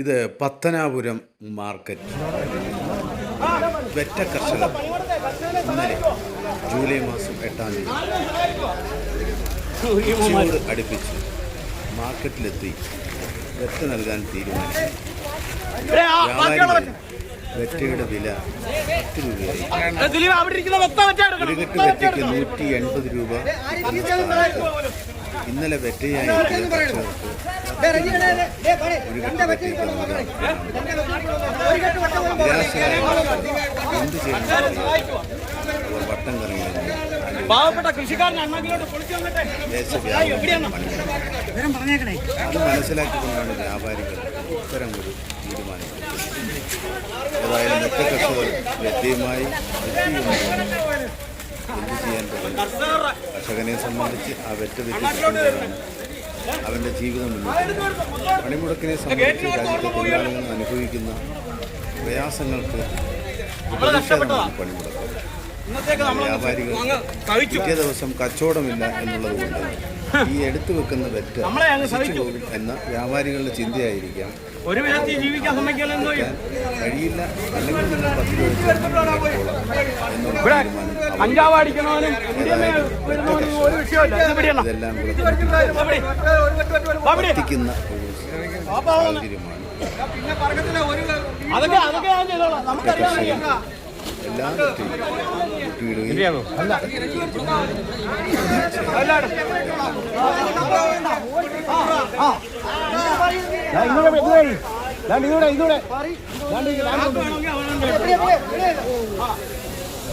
ഇത് പത്തനാപുരം മാർക്കറ്റ്. വെറ്റ കർഷകർ. ഇന്നലെ ജൂലൈ മാസം എട്ടാം തീയതി അടുപ്പിച്ച് മാർക്കറ്റിലെത്തി. വെറ്റ നൽകാൻ തീരുമാനിച്ചു. വ്യാപാരികൾ വെറ്റയുടെ വില പത്ത് രൂപയായി. ഒരു കെട്ട് വെറ്റയ്ക്ക് നൂറ്റി എൺപത് രൂപ. ഇന്നലെ വെറ്റിയായി ഒരു എന്ത് ചെയ്യുന്നു? വട്ടം കറങ്ങി പാവപ്പെട്ട കൃഷിക്കാരൻ അത് മനസ്സിലാക്കിക്കൊണ്ടാണ് വ്യാപാരികൾ ഇത്തരം ഒരു തീരുമാനം ഏതായാലും മിക്ക കർഷകർ വ്യക്തിയുമായി ചെയ്യാൻ പറ്റും കർഷകനെ സംബന്ധിച്ച് ആ വെറ്റ വിറ്റിട്ടാണ് അവന്റെ ജീവിതം മുന്നോട്ട് പണിമുടക്കിനെ സംബന്ധിച്ച് രാജ്യത്തെ തൊഴിലാളികൾ അനുഭവിക്കുന്ന പ്രയാസങ്ങൾക്ക് പ്രതിഷേധമാണ് പണിമുടക്ക്. വ്യാപാരികൾ പിറ്റേ ദിവസം കച്ചവടമില്ല എന്നുള്ളതുകൊണ്ട് ഈ എടുത്തു വെക്കുന്ന വെറ്റ് പോകും എന്ന വ്യാപാരികളുടെ ചിന്തയായിരിക്കാം. ഒരു കഴിയില്ല. അല്ലെങ്കിൽ നിങ്ങൾ പത്ത് രൂപ ഇവിടെ അഞ്ചാവ് അടിക്കണവനും വരുന്നവനും ഒരു വിഷയമില്ല. ഇതെല്ലാം കൂടെ കൂട്ടി അവിടെ എത്തിക്കുന്ന ഒരു സാഹചര്യമാണ്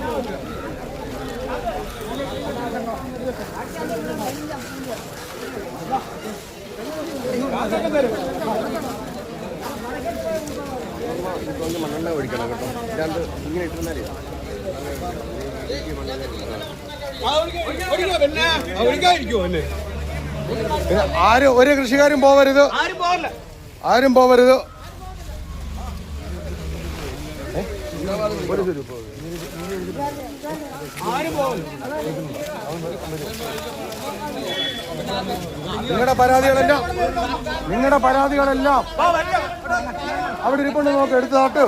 ചെയ്തോളാം നമുക്കറിയാം എല്ലാ തെറ്റും കൂട്ടിയിടുകയും താങ്ങൂ ആരും ഒരു കൃഷിക്കാരും പോവരുത്. ആരും പോവരുത്. ഒരു നിങ്ങളുടെ പരാതികളെല്ലാം നിങ്ങളുടെ പരാതികളെല്ലാം അവിടെ ഇരിപ്പുണ്ട് നോക്ക് എടുത്തു എടുത്ത് നാട്ട്